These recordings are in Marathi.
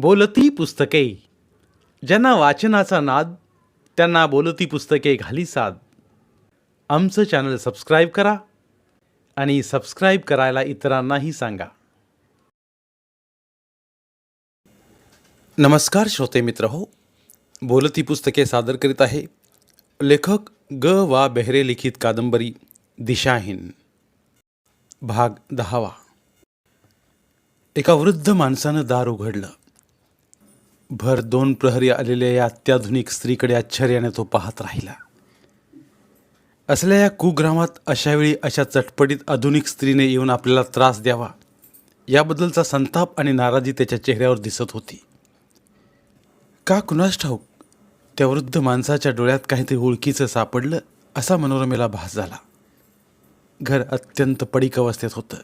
बोलती पुस्तके. ज्यांना वाचनाचा नाद त्यांना बोलती पुस्तके घाली साद. आमचं चॅनल सबस्क्राईब करा आणि सबस्क्राईब करायला इतरांनाही सांगा. नमस्कार श्रोते मित्र हो बोलती पुस्तके सादर करीत आहे लेखक ग. वा. बेहरे लिखित कादंबरी दिशाहीन भाग दहावा. एका वृद्ध माणसानं दार उघडलं. भर दोन प्रहरी आलेल्या या अत्याधुनिक स्त्रीकडे आश्चर्याने तो पाहत राहिला. असल्या या कुग्रामात अशावेळी अशा चटपटीत आधुनिक स्त्रीने येऊन आपल्याला त्रास द्यावा याबद्दलचा संताप आणि नाराजी त्याच्या चेहऱ्यावर दिसत होती. का कुणास ठाऊक? त्या वृद्ध माणसाच्या डोळ्यात काहीतरी ओळखीचं सापडलं असा मनोरमेला भास झाला. घर अत्यंत पडीक अवस्थेत होतं.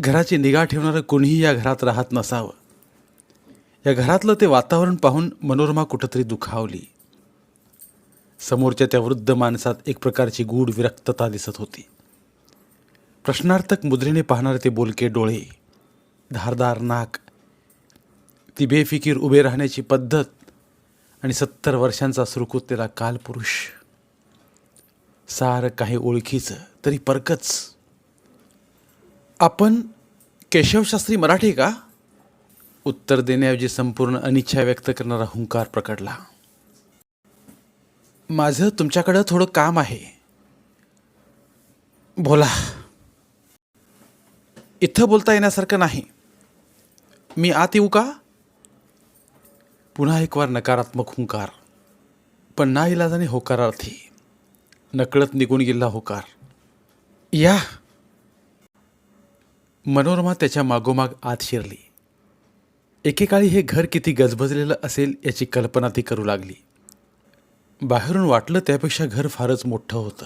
घराची निगा ठेवणारं कोणीही या घरात राहत नसावं. या घरातलं ते वातावरण पाहून मनोरमा कुठंतरी दुखावली. समोरच्या त्या वृद्ध माणसात एक प्रकारची गूढ विरक्तता दिसत होती. प्रश्नार्थक मुद्रेने पाहणारे ते बोलके डोळे धारदार नाक ती बेफिकीर उभे राहण्याची पद्धत आणि सत्तर वर्षांचा सुरकुतलेला कालपुरुष. सारं काही ओळखीचं तरी परकच. आपण केशवशास्त्री मराठी का? उत्तर देण्याऐवजी संपूर्ण अनिच्छा व्यक्त करणारा हुंकार प्रकटला. माझं तुमच्याकडं थोडं काम आहे. बोला. इथं बोलता येण्यासारखं नाही. मी आत येऊ का? पुन्हा एक वार नकारात्मक हुंकार. पण ना इलाजाने होकारार्थी. नकळत निघून गेला होकार. या. मनोरमा त्याच्या मागोमाग आत शिरली. एकेकाळी हे घर किती गजबजलेलं असेल याची कल्पना ती करू लागली. बाहेरून वाटलं त्यापेक्षा घर फारच मोठं होतं.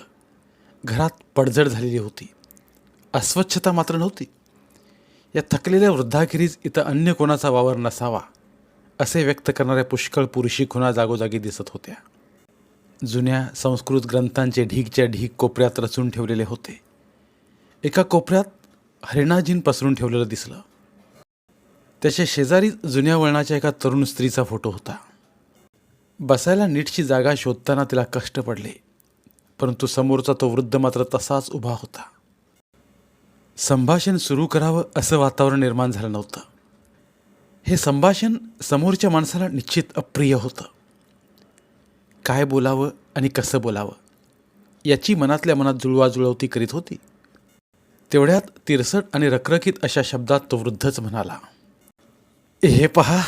घरात पडझड झालेली होती. अस्वच्छता मात्र नव्हती. या थकलेल्या वृद्धाखेरीज इथं अन्य कोणाचा वावर नसावा असे व्यक्त करणाऱ्या पुष्कळ पुरुषी खुणा जागोजागी दिसत होत्या. जुन्या संस्कृत ग्रंथांचे ढीगच्या ढीग कोपऱ्यात रचून ठेवलेले होते. एका कोपऱ्यात हरिणाजीन पसरून ठेवलेलं दिसलं. त्याच्या शेजारी जुन्या वळणाच्या एका तरुण स्त्रीचा फोटो होता. बसायला नीटची जागा शोधताना तिला कष्ट पडले परंतु समोरचा तो वृद्ध मात्र तसाच उभा होता. संभाषण सुरू करावं असं वातावरण निर्माण झालं नव्हतं. हे संभाषण समोरच्या माणसाला निश्चित अप्रिय होतं. काय बोलावं आणि कसं बोलावं याची मनातल्या मनात जुळवाजुळवती करीत होती. तेवढ्यात तिरसट आणि रखरखीत अशा शब्दात तो वृद्धच म्हणाला हे पहा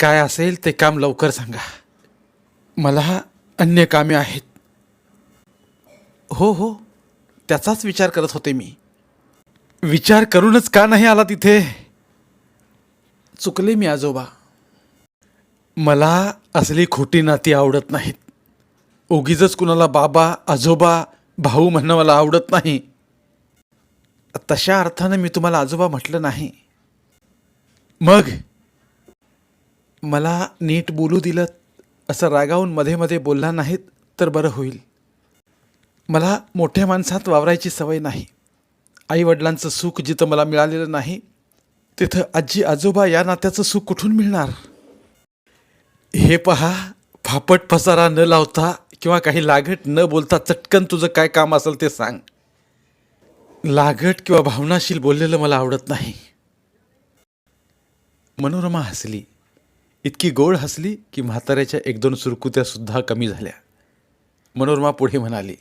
काय असेल ते काम लवकर सांगा. मला अन्य कामे आहेत. हो हो त्याचाच विचार करत होते मी. विचार करूनच का नाही आला तिथे? चुकले मी आजोबा. मला असली खोटी नाती आवडत नाहीत. उगीच कुणाला बाबा आजोबा भाऊ म्हणणं मला आवडत नाही. तशा अर्थानं मी तुम्हाला आजोबा म्हटलं नाही. मग? मला नीट बोलू दिलं असं रागावून मध्ये मध्ये बोलला नाहीत तर बरं होईल. मला मोठ्या माणसात वावरायची सवय नाही. आईवडिलांचं सुख जिथं मला मिळालेलं नाही तिथं आजी आजोबा या नात्याचं सुख कुठून मिळणार? हे पहा फापट पसारा न लावता किंवा काही लागट न बोलता चटकन तुझं काय काम असेल ते सांग. लागट किंवा भावनाशील बोललेलं मला आवडत नाही. मनोरमा हसली. इतकी गोड हसली की म्हाताऱ्याच्या एक दोन सुरकुत्यासुद्धा कमी झाल्या. मनोरमा पुढे म्हणाली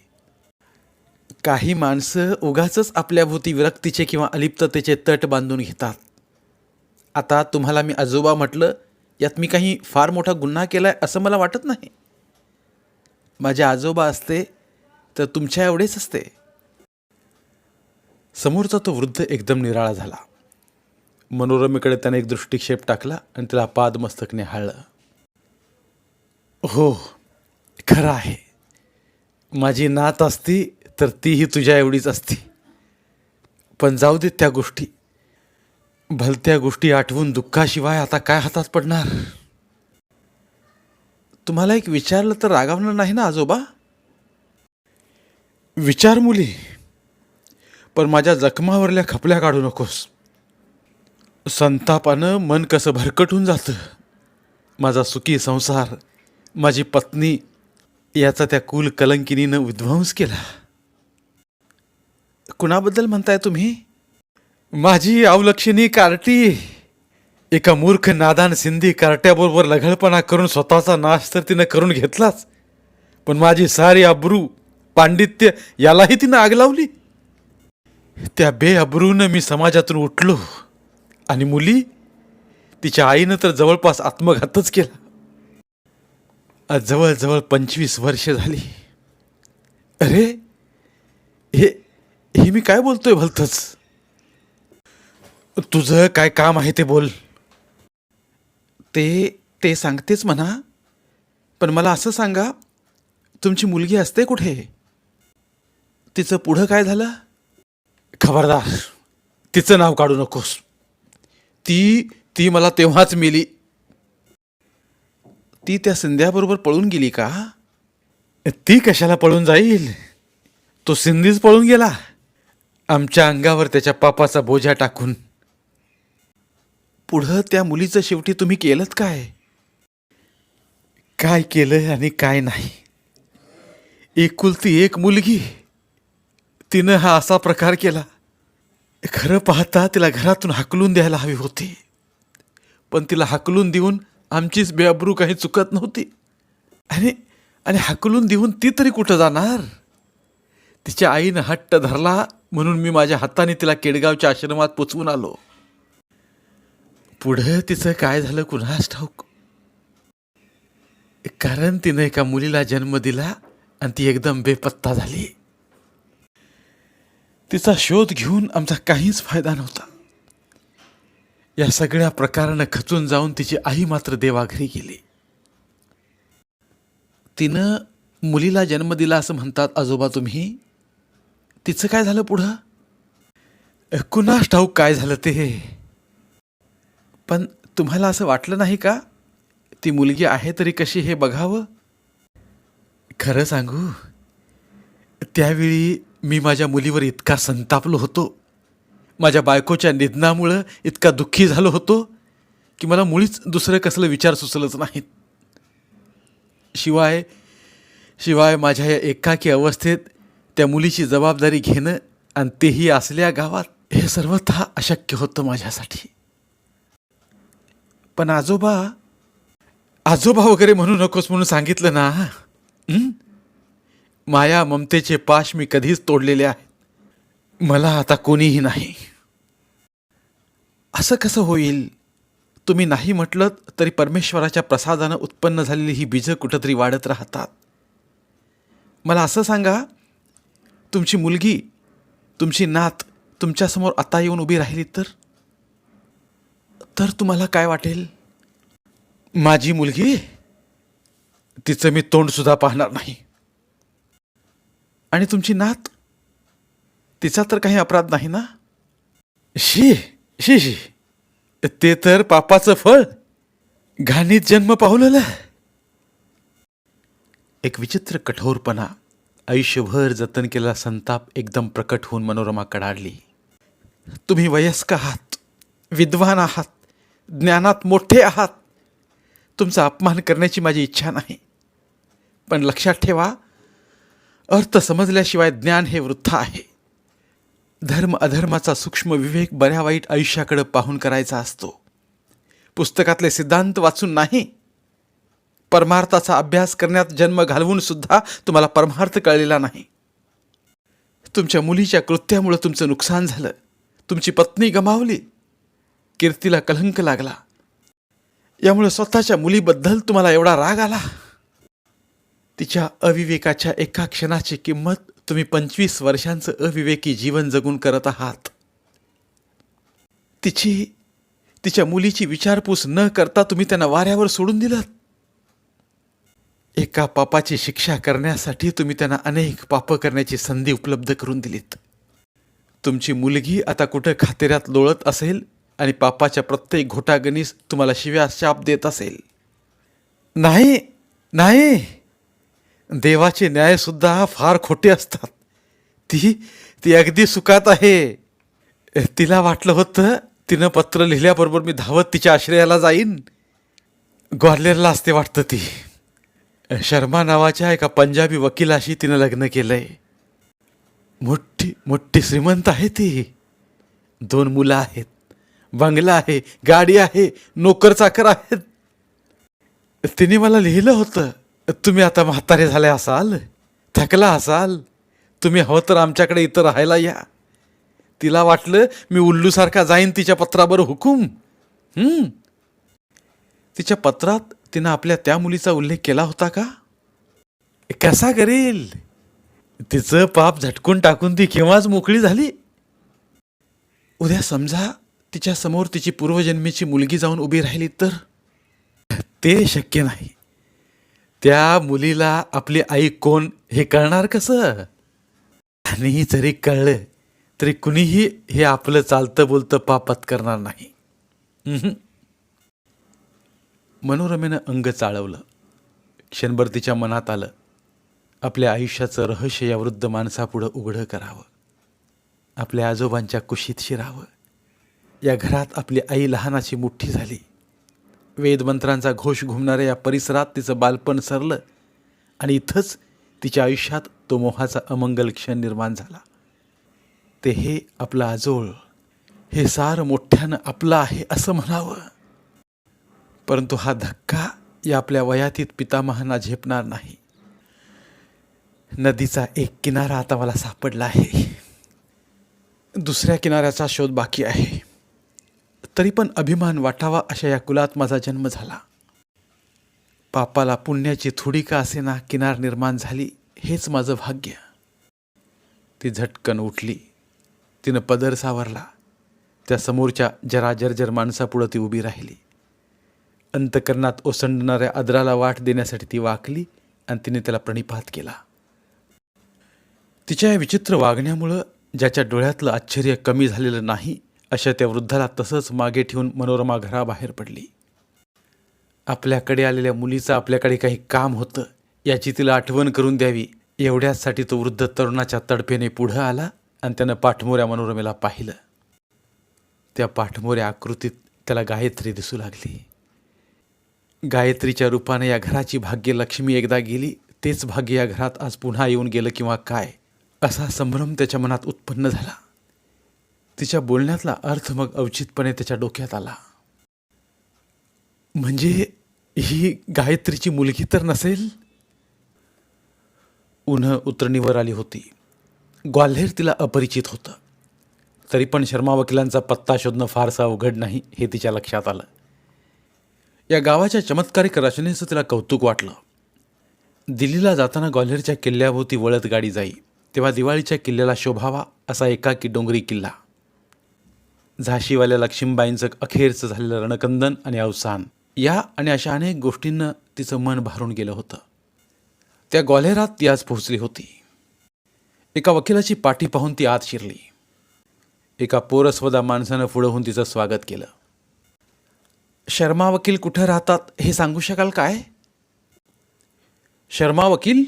काही माणसं उगाच आपल्या भोवती विरक्तीचे किंवा अलिप्ततेचे तट बांधून घेतात. आता तुम्हाला मी आजोबा म्हटलं यात मी काही फार मोठा गुन्हा केला आहे असं मला वाटत नाही. माझे आजोबा असते तर तुमच्या एवढेच असते. समोरचा तो वृद्ध एकदम निराळा झाला. मनोरमेकडे त्याने एक दृष्टिक्षेप टाकला आणि तिला पादमस्तकने हाळलं. हो खरं आहे. माझी नात असती तर तीही तुझ्या एवढीच असती. पण जाऊ दे त्या गोष्टी. भलत्या गोष्टी आठवून दुःखाशिवाय आता काय हातात पडणार? तुम्हाला एक विचारलं तर रागावणार नाही ना आजोबा? विचार मुली पण माझ्या जखमावरल्या खपल्या काढू नकोस. संतापानं मन कसं भरकटून जातं? माझा सुखी संसार माझी पत्नी याचा त्या कुल कलंकिनीनं विध्वंस केला. कुणाबद्दल म्हणताय तुम्ही? माझी अवलक्षणी कार्टी एका मूर्ख नादान सिंधी कार्ट्याबरोबर लघळपणा करून स्वतःचा नाश तर तिनं करून घेतलाच. पण माझी सारी अब्रू पांडित्य यालाही तिनं आग लावली. त्या बेअब्रूनं मी समाजातून उठलो. आणि मुली तिच्या आईनं तर जवळपास आत्मघातच केला. आज जवळजवळ पंचवीस वर्ष झाली. अरे हे हे मी काय बोलतोय भलतच? तुझं काय काम आहे ते बोल. ते ते सांगतेच म्हणा. पण मला असं सांगा तुमची मुलगी असते कुठे? तिचं पुढं काय झालं? खबरदार तिचं नाव काढू नकोस. ती ती मला तेव्हाच मिली. ती त्या संध्याबरोबर पळून गेली का? ती कशाला पळून जाईल? तो सिंधीच पळून गेला. आमच्या अंगावर त्याच्या पापाचा बोजा टाकून. पुढं त्या मुलीचं शेवटी तुम्ही केलं काय? काय केलं आणि काय नाही. एकुलती एक मुलगी. तिनं हा असा प्रकार केला. खरं पाहता तिला घरातून हाकलून द्यायला हवी होती. पण तिला हाकलून देऊन आमचीच बेअब्रू काही चुकत नव्हती. आणि आणि हाकलून देऊन ती तरी कुठं जाणार? तिच्या आईनं हट्ट धरला म्हणून मी माझ्या हाताने तिला केडगावच्या आश्रमात पोचवून आलो. पुढं तिचं काय झालं कुणास ठाऊक? कारण तिनं एका मुलीला जन्म दिला आणि ती एकदम बेपत्ता झाली. तिचा शोध घेऊन आमचा काहीच फायदा नव्हता. या सगळ्या प्रकारानं खचून जाऊन तिची आई मात्र देवाघरी गेली. तिनं मुलीला जन्म दिला असं म्हणतात आजोबा तुम्ही. तिचं काय झालं पुढं? कुणास ठाऊक काय झालं ते? पण तुम्हाला असं वाटलं नाही का? ती मुलगी आहे तरी कशी हे बघावं? खरं सांगू त्यावेळी मी माझ्या मुलीवर इतका संतापलो होतो. माझ्या बायकोच्या निधनामुळं इतका दुःखी झालो होतो की मला मुळीच दुसरं कसलं विचार सुचलंच नाहीत. शिवाय शिवाय माझ्या या एकाकी अवस्थेत त्या मुलीची जबाबदारी घेणं आणि तेही असल्या गावात हे सर्वथा अशक्य होतं माझ्यासाठी. पण आजोबा आजोबा वगैरे म्हणू नकोस म्हणून सांगितलं ना हं? माया ममतेचे पाश मी कधीच तोडलेले आहेत. मला आता कोणीही नाही. असं कसं होईल? तुम्ही नाही म्हटलं तरी परमेश्वराच्या प्रसादानं उत्पन्न झालेली ही बीजं कुठंतरी वाढत राहतात. मला असं सांगा तुमची मुलगी तुमची नात तुमच्यासमोर आता येऊन उभी राहिली तर? तर तुम्हाला काय वाटेल? माझी मुलगी? तिचं मी तोंडसुद्धा पाहणार नाही. आणि तुमची नात? तिचा तर काही अपराध नाही ना? शी शी शी. ते तर पापाचं फळ. घाणीत जन्म पावलेला. एक विचित्र कठोरपणा आयुष्यभर जतन केलेला संताप एकदम प्रकट होऊन मनोरमा कडाडली. तुम्ही वयस्क आहात विद्वान आहात ज्ञानात मोठे आहात. तुमचा अपमान करण्याची माझी इच्छा नाही. पण लक्षात ठेवा अर्थ समजल्याशिवाय ज्ञान हे वृत्थ आहे. धर्म अधर्माचा सूक्ष्म विवेक बऱ्या वाईट आयुष्याकडे पाहून करायचा असतो. पुस्तकातले सिद्धांत वाचून नाही परमार्थाचा अभ्यास करण्यात जन्म घालवून सुद्धा तुम्हाला परमार्थ कळलेला नाही. तुमच्या मुलीच्या कृत्यामुळं तुमचं नुकसान झालं. तुमची पत्नी गमावली. कीर्तीला कलंक लागला. यामुळे स्वतःच्या मुलीबद्दल तुम्हाला एवढा राग आला. तिच्या अविवेकाच्या एका क्षणाची किंमत तुम्ही पंचवीस वर्षांचं अविवेकी जीवन जगून करत आहात. तिची तिच्या मुलीची विचारपूस न करता तुम्ही त्यांना वाऱ्यावर सोडून दिलं एका पापाची शिक्षा करण्यासाठी तुम्ही त्यांना अनेक पापं करण्याची संधी उपलब्ध करून दिलीत. तुमची मुलगी आता कुठं खातेऱ्यात लोळत असेल आणि पापाच्या प्रत्येक घोटागणीस तुम्हाला शिव्या शाप देत असेल. नाही नाही. देवाचे न्यायसुद्धा फार खोटे असतात. ती ती अगदी सुखात आहे. तिला वाटलं होतं तिनं पत्र लिहिल्याबरोबर मी धावत तिच्या आश्रयाला जाईन. ग्वाल्हेरला असते वाटतं ती. शर्मा नावाच्या एका पंजाबी वकिलाशी तिनं लग्न केलं आहे मोठी मोठी श्रीमंत आहे ती. दोन मुलं आहेत. बंगला आहे गाडी आहे नोकर चाकर आहेत. तिने मला लिहिलं होतं. तुम्ही आता म्हातारे झाले असाल? थकला असाल? तुम्ही हवं तर आमच्याकडे इथं राहायला या. तिला वाटलं मी उल्लूसारखा जाईन तिच्या पत्रावर हुकूम. तिच्या पत्रात तिनं आपल्या त्या मुलीचा उल्लेख केला होता का? कसा करेल? तिचं पाप झटकून टाकून ती केव्हाच मोकळी झाली? उद्या समजा तिच्या समोर तिची पूर्वजन्मीची मुलगी जाऊन उभी राहिली तर? ते शक्य नाही. त्या मुलीला आपली आई कोण हे कळणार कसं? आणि जरी कळलं तरी कुणीही हे आपलं चालतं बोलतं पापात करणार नाही. मनोरमेनं अंग चाळवलं. क्षणभर तिच्या मनात आलं आपल्या आयुष्याचं रहस्य या वृद्ध माणसापुढं उघडं करावं. आपल्या आजोबांच्या कुशीत शिरावं. या घरात आपली आई लहानाची मोठी झाली. वेदमंत्रांचा घोष घुमणाऱ्या या परिसरात तिचं बालपण सरलं आणि इथंच तिच्या आयुष्यात तो मोहाचा अमंगल क्षण निर्माण झाला. ते हे आपला आजोळ हे सार मोठ्यानं आपलं आहे असं म्हणावं. परंतु हा धक्का या आपल्या वयातीत पितामहांना झेपणार नाही. नदीचा एक किनारा आता मला सापडला आहे. दुसऱ्या किनाऱ्याचा शोध बाकी आहे. तरी पण अभिमान वाटावा अशा या कुलात माझा जन्म झाला. पापाला पुण्याची थोडी का असेना किनार निर्माण झाली हेच माझं भाग्य. ती झटकन उठली तिनं पदर सावरला त्या समोरच्या जरा जर्जर माणसापुढं ती उभी राहिली. अंतकरणात ओसंडणाऱ्या अद्राला वाट देण्यासाठी ती वाकली आणि तिने त्याला प्रणिपात केला. तिच्या या विचित्र वागण्यामुळं ज्याच्या डोळ्यातलं आश्चर्य कमी झालेलं नाही अशा त्या वृद्धाला तसंच मागे ठेवून मनोरमा घराबाहेर पडली. आपल्याकडे आलेल्या मुलीचं आपल्याकडे काही काम होतं याची तिला आठवण करून द्यावी. एवढ्याचसाठी तो वृद्ध तरुणाच्या तडफेने पुढं आला आणि त्यानं पाठमोऱ्या मनोरमेला पाहिलं. त्या पाठमोऱ्या आकृतीत त्याला गायत्री दिसू लागली. गायत्रीच्या रूपाने या घराची भाग्यलक्ष्मी एकदा गेली तेच भाग्य या घरात आज पुन्हा येऊन गेलं किंवा काय असा संभ्रम त्याच्या मनात उत्पन्न झाला. तिच्या बोलण्यातला अर्थ मग अवचितपणे त्याच्या डोक्यात आला. म्हणजे ही गायत्रीची मुलगी तर नसेल? उन्ह उतरणीवर आली होती. ग्वाल्हेर तिला अपरिचित होतं. तरी पण शर्मा वकिलांचा पत्ता शोधणं फारसं अवघड नाही हे तिच्या लक्षात आलं. या गावाच्या चमत्कारिक रचनेचं तिला कौतुक वाटलं. दिल्लीला जाताना ग्वाल्हेरच्या किल्ल्याभोवती वळत गाडी जाई तेव्हा दिवाळीच्या किल्ल्याला शोभावा असा एकाकी डोंगरी किल्ला. झाशीवाल्या लक्ष्मीबाईंचं अखेरचं झालेलं रणकंदन आणि अवसान या आणि अशा अनेक गोष्टींना तिचं मन भारून गेलं होतं. त्या ग्वाल्हेरात ती आज पोहोचली होती. एका वकिलाची पाठी पाहून ती आत शिरली. एका पोरस्वदा माणसानं पुढं होऊन तिचं स्वागत केलं. शर्मा वकील कुठं राहतात हे सांगू शकाल काय? शर्मा वकील?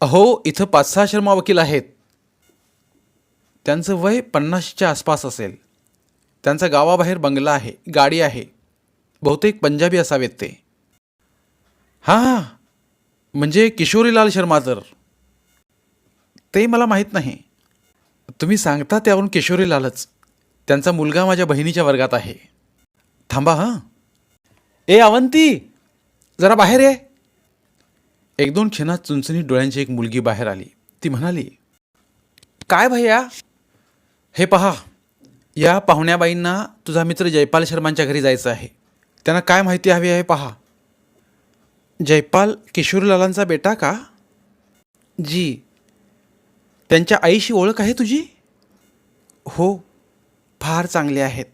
अहो इथं पाच सहा शर्मा वकील आहेत. त्यांचं वय पन्नासच्या आसपास असेल. त्यांचा गावाबाहेर बंगला आहे गाडी आहे. बहुतेक पंजाबी असावेत ते. हां हां. म्हणजे किशोरीलाल शर्मा तर. ते मला माहीत नाही. तुम्ही सांगता त्यावरून किशोरीलालच. त्यांचा मुलगा माझ्या बहिणीच्या वर्गात आहे. थांबा हां. ए अवंती! जरा बाहेर ये. एक दोन क्षणात चुंचणी डोळ्यांची एक मुलगी बाहेर आली. ती म्हणाली काय भैया? हे पहा या पाहुण्याबाईंना तुझा मित्र जयपाल शर्मांच्या घरी जायचं आहे. त्यांना काय माहिती हवी आहे पहा. जयपाल किशोरलालांचा बेटा का? जी. त्यांच्या आईशी ओळख आहे तुझी? हो फार चांगले आहेत.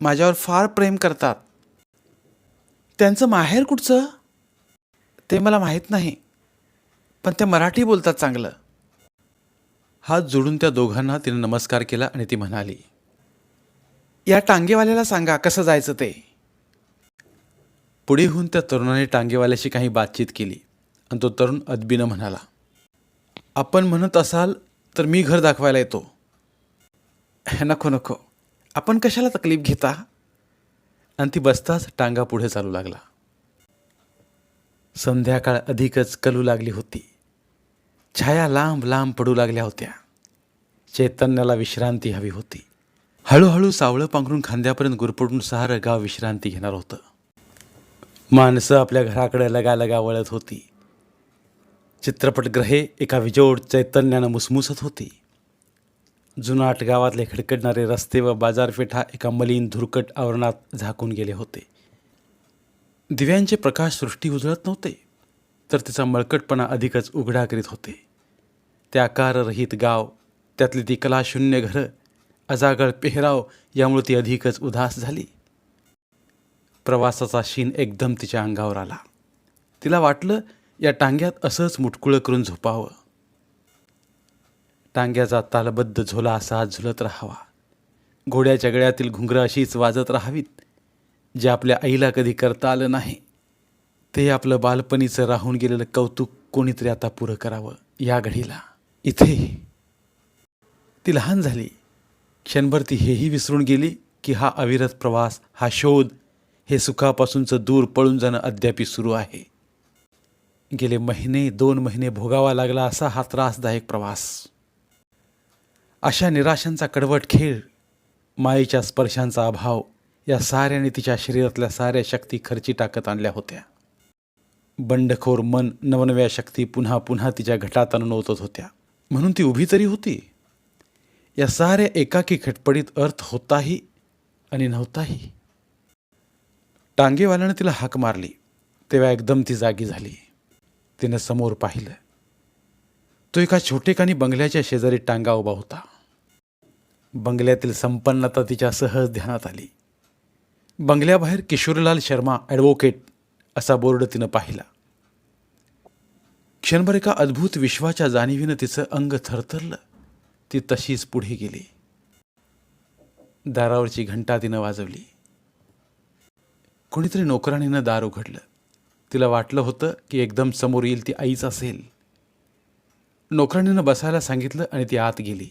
माझ्यावर फार प्रेम करतात. त्यांचं माहेर कुठचं? ते मला माहीत नाही पण ते मराठी बोलतात चांगलं. हात जोडून त्या दोघांना तिने नमस्कार केला आणि ती म्हणाली या टांगेवाल्याला सांगा कसं जायचं ते? पुढे होऊन त्या तरुणाने टांगेवाल्याशी काही बातचीत केली आणि तो तरुण अदबीनं म्हणाला आपण म्हणत असाल तर मी घर दाखवायला येतो. नको नको. आपण कशाला तकलीफ घेता? आणि ती बसताच टांगा पुढे चालू लागला. संध्याकाळ अधिकच कलू लागली होती. छाया लांब लांब पडू लागल्या होत्या. चैतन्याला विश्रांती हवी होती. हळूहळू सावळं पांघरून खांद्यापर्यंत गुरपडून सारं गाव विश्रांती घेणार होतं. माणसं आपल्या घराकडे लगालगा वळत होती. चित्रपटग्रहे एका विजोड चैतन्यानं मुसमुसत होती. जुनाट गावातले खडखडणारे रस्ते व बाजारपेठा एका मलिन धुरकट आवरणात झाकून गेले होते. दिव्यांचे प्रकाश सृष्टी उजळत नव्हते तर तिचा मळकटपणा अधिकच उघडा करीत होते. त्या आकाररहित गाव त्यातली ती कलाशून्य घरं अजागळ पेहराव यामुळे ती अधिकच उदास झाली. प्रवासाचा शीन एकदम तिच्या अंगावर आला. तिला वाटलं या टांग्यात असंच मुटकुळं करून झोपावं. टांग्याचा तालबद्ध झोला असा झुलत राहावा. घोड्याच्या गळ्यातील घुंगरं अशीच वाजत राहावीत जे आपल्या आईला कधी करता आलं नाही. ते आपलं बालपणीचं राहून गेलेलं कौतुक कोणीतरी आता पुरं करावं या घडीला. इथे ती लहान झाली. क्षणभर ती हेही विसरून गेली की हा अविरत प्रवास हा शोध हे सुखापासूनचं दूर पळून जाणं अद्यापी सुरू आहे. गेले महिने दोन महिने भोगावा लागला असा हा त्रासदायक प्रवास. अशा निराशांचा कडवट खेळ मायेच्या स्पर्शांचा अभाव या साऱ्याने तिच्या शरीरातल्या साऱ्या शक्ती खर्ची टाकत आणल्या होत्या. बंडखोर मन नवनव्या शक्ती पुन्हा पुन्हा तिच्या घटात अनुनवतत होत्या. म्हणून ती उभी तरी होती. या साऱ्या एकाकी खटपडीत अर्थ होताही आणि नव्हताही. टांगेवाल्यानं तिला हाक मारली. तेव्हा एकदम ती जागी झाली. तिनं समोर पाहिलं. तो एका छोटेखानी बंगल्याच्या शेजारी टांगा उभा होता. बंगल्यातील संपन्नता तिच्या सहज ध्यानात आली. बंगल्याबाहेर किशोरीलाल शर्मा ॲडव्होकेट असा बोर्ड तिनं पाहिला. क्षणभर एका अद्भुत विश्वाच्या जाणीवीनं तिचं अंग थरथरलं. ती तशीच पुढे गेली. दारावरची घंटा तिनं वाजवली. कोणीतरी नोकराणीनं दार उघडलं. तिला वाटलं होतं की एकदम समोर येईल ती आईच असेल. नोकराणीनं बसायला सांगितलं आणि ती आत गेली.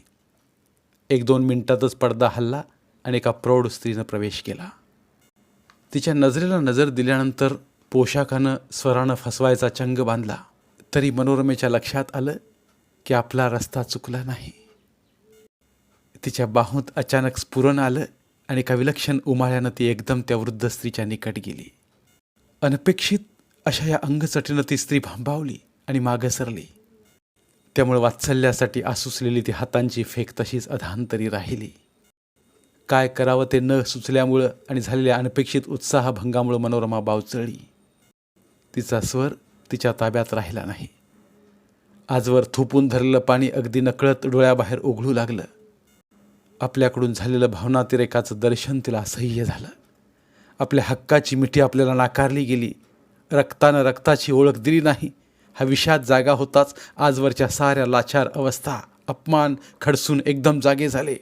एक दोन मिनिटातच पडदा हल्ला आणि एका प्रौढ स्त्रीनं प्रवेश केला. तिच्या नजरेला नजर दिल्यानंतर पोशाखानं स्वरानं फसवायचा चंग बांधला. तरी मनोरमेच्या लक्षात आलं की आपला रस्ता चुकला नाही. तिच्या बाहूत अचानक स्फुरण आलं आणि एका विलक्षण उमाळ्यानं ती एकदम त्या वृद्ध स्त्रीच्या निकट गेली. अनपेक्षित अशा या अंगचटीनं ती स्त्री भांबावली आणि मागं सरली. त्यामुळे वात्सल्यासाठी आसुसलेली ती हातांची फेक तशीच अधांतरी राहिली. काय करावं ते न सुचल्यामुळं आणि झालेल्या अनपेक्षित उत्साहभंगामुळं मनोरमा बावचळली. तिचा स्वर तिच्या ताब्यात राहिला नाही. आजवर थोपून धरलेलं पाणी अगदी नकळत डोळ्याबाहेर ओघळू लागलं. आपल्याकडून झालेलं भावनातिरेकाचं दर्शन तिला असह्य झालं. आपल्या हक्काची मिठी आपल्याला नाकारली गेली. रक्तानं रक्ताची ओळख दिली नाही. हा विषाद जागा होताच आजवरच्या साऱ्या लाचार अवस्था अपमान खडसून एकदम जागे झाले.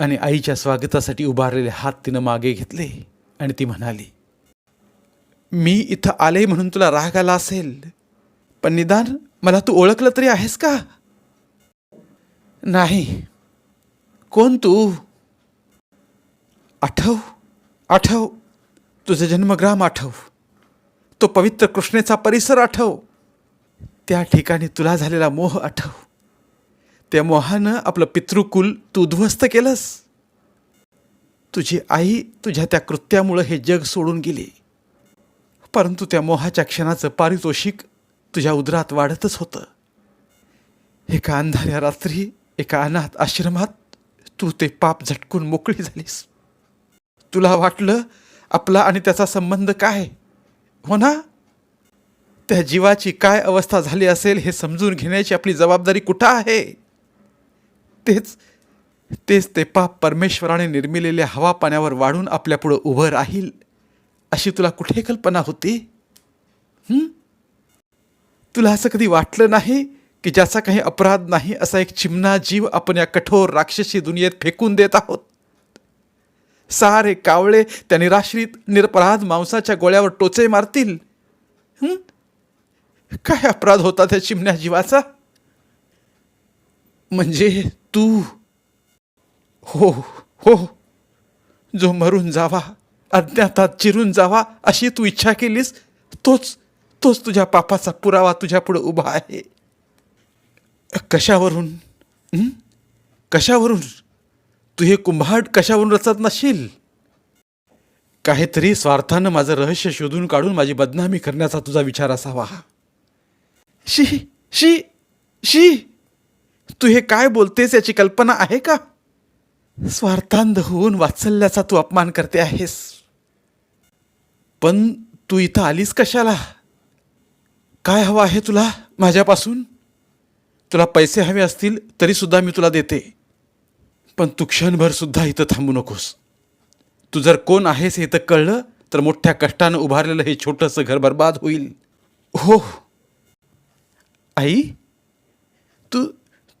आणि आईच्या स्वागतासाठी उभारलेले हात तिनं मागे घेतले आणि ती म्हणाली मी इथं आले म्हणून तुला राग आला असेल पण निदान मला तू ओळखलं तरी आहेस का? नाही. कोण तू? आठव आठव. तुझं जन्मग्राम आठव. तो पवित्र कृष्णेचा परिसर आठव. त्या ठिकाणी तुला झालेला मोह आठव. त्या मोहानं आपलं पितृकुल तू उद्ध्वस्त केलंस. तुझी आई तुझ्या त्या कृत्यामुळं हे जग सोडून गेली. परंतु त्या मोहाच्या क्षणाचं पारितोषिक तुझ्या उदरात वाढतच होतं. एका अंधाऱ्या रात्री एका अनाथ आश्रमात तू ते पाप झटकून मोकळी झालीस. तुला वाटलं आपला आणि त्याचा संबंध काय? हो ना? त्या जीवाची काय अवस्था झाली असेल हे समजून घेण्याची आपली जबाबदारी कुठं आहे? तेच तेच ते पाप परमेश्वराने निर्मिलेल्या हवा पाण्यावर वाढून आपल्यापुढं उभं राहील अशी तुला कुठे कल्पना होती? तुला असं कधी वाटलं नाही? की ज्याचा काही अपराध नाही असा एक चिमना जीव आपण या कठोर राक्षसी दुनियेत फेकून देत आहोत. सारे कावळे त्या निराश्रित निरपराध मांसाच्या गोळ्यावर टोचे मारतील. काय अपराध होता त्या चिमण्या जीवाचा? म्हणजे तू हो हो जो मरून जावा अज्ञातात चिरून जावा अशी तू इच्छा केलीस तोच तोच तुझ्या पापाचा पुरावा तुझ्यापुढे उभा आहे. कशावरून? कशावरून? तू हे कुंभाट कशावरून रचत नशील? काहीतरी स्वार्थानं माझं रहस्य शोधून काढून माझी बदनामी करण्याचा तुझा विचार असावा. शी शी शी! तू हे काय बोलतेस याची कल्पना आहे का? स्वार्थांध होऊन वात्सल्याचा तू अपमान करते आहेस. पण तू इथं आलीस कशाला? काय हवं आहे तुला माझ्यापासून? तुला पैसे हवे असतील तरीसुद्धा मी तुला देते. पण तू क्षणभरसुद्धा इथं थांबू नकोस. तू जर कोण आहेस हे इथं कळलं तर मोठ्या कष्टानं उभारलेलं हे छोटंसं घर बर्बाद होईल. हो, हो. आई तू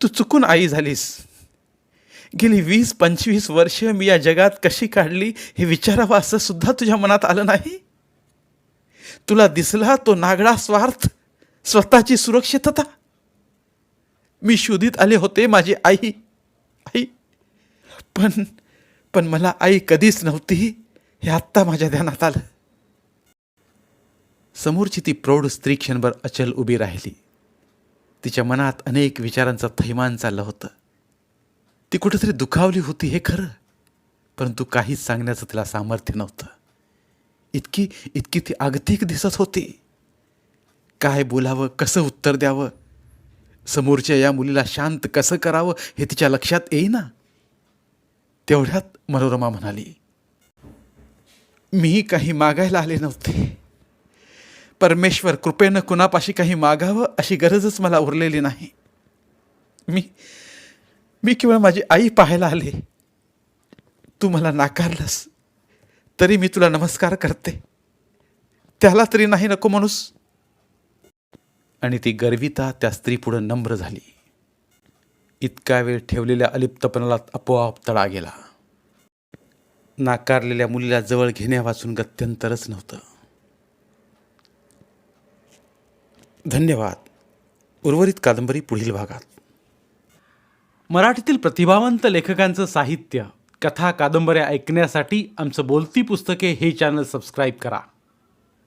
तू चुकून आई झालीस. गेली वीस पंचवीस वर्ष मी या जगात कशी काढली हे विचारावं असं सुद्धा तुझ्या मनात आलं नाही? तुला दिसला तो नागडा स्वार्थ स्वतःची सुरक्षितता? मी शोधित आले होते माझी आई. आई. पण पण मला आई कधीच नव्हती हे आत्ता माझ्या ध्यानात आलं. समोरची ती प्रौढ स्त्री क्षणभर अचल उभी राहिली. तिच्या मनात अनेक विचारांचं थैमान चाललं होतं. ती कुठेतरी दुखावली होती हे खरं. परंतु काहीच सांगण्याचं तिला सामर्थ्य नव्हतं. इतकी इतकी ती आगतिक दिसत होती. काय बोलावं कसं उत्तर द्यावं? समोरच्या या मुलीला शांत कसं करावं हे तिच्या लक्षात येईना. तेवढ्यात मनोरमा म्हणाली मी काही मागायला आले नव्हते. परमेश्वर कृपेनं कुणापाशी काही मागावं अशी गरजच मला उरलेली नाही. मी मी केवळ माझी आई पाहायला आले. तू मला नाकारलंस तरी मी तुला नमस्कार करते. त्याला तरी नाही नको माणूस आणि ती गर्विता त्या स्त्री पुढं नम्र झाली. इतका वेळ ठेवलेल्या अलिप्तपणाला आपोआप तडा गेला. नाकारलेल्या मुलीला जवळ घेण्यावाचून गत्यंतरच नव्हतं. धन्यवाद. उर्वरित कादंबरी पुढील भागात. मराठीतील प्रतिभावंत लेखकांचं साहित्य कथा कादंबऱ्या ऐकण्यासाठी आमचं बोलती पुस्तके हे चॅनल सबस्क्राईब करा.